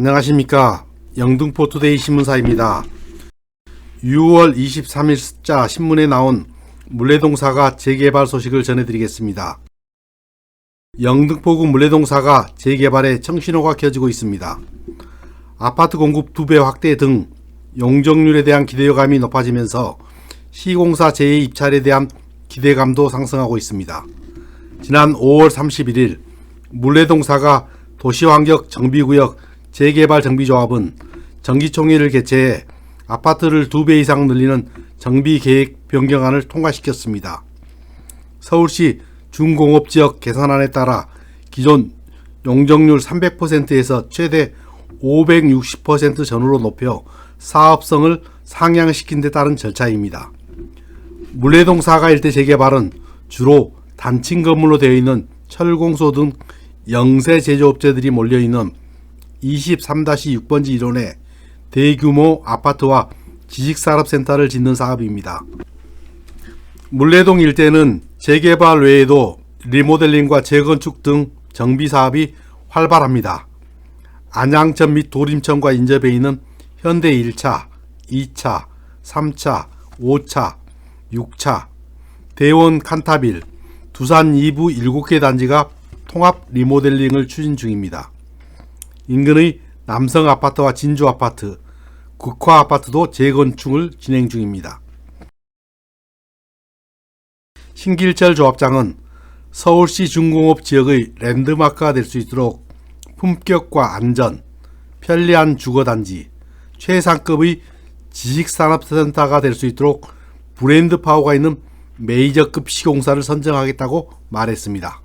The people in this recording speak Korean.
안녕하십니까. 영등포투데이 신문사입니다. 6월 23일 숫자 신문에 나온 물레동사가 재개발 소식을 전해드리겠습니다. 영등포구 물레동사가 재개발에 청신호가 켜지고 있습니다. 아파트 공급 2배 확대 등 용적률에 대한 기대감이 높아지면서 시공사 재해 입찰에 대한 기대감도 상승하고 있습니다. 지난 5월 31일 물레동사가 도시환경 정비구역 재개발 정비조합은 정기총회를 개최해 아파트를 2배 이상 늘리는 정비계획 변경안을 통과시켰습니다. 서울시 중공업지역 개선안에 따라 기존 용적률 300%에서 최대 560% 전후로 높여 사업성을 상향시킨 데 따른 절차입니다. 물레동 사가 일대 재개발은 주로 단층 건물로 되어 있는 철공소 등 영세 제조업체들이 몰려있는 23-6번지 일원에 대규모 아파트와 지식산업센터를 짓는 사업입니다. 물레동 일대는 재개발 외에도 리모델링과 재건축 등 정비 사업이 활발합니다. 안양천 및 도림천과 인접해 있는 현대 1차, 2차, 3차, 5차, 6차, 대원 칸타빌, 두산 2부 7개 단지가 통합 리모델링을 추진 중입니다. 인근의 남성 아파트와 진주 아파트, 국화 아파트도 재건축을 진행 중입니다. 신길철 조합장은 서울시 중공업 지역의 랜드마크가 될 수 있도록 품격과 안전, 편리한 주거단지, 최상급의 지식산업센터가 될 수 있도록 브랜드 파워가 있는 메이저급 시공사를 선정하겠다고 말했습니다.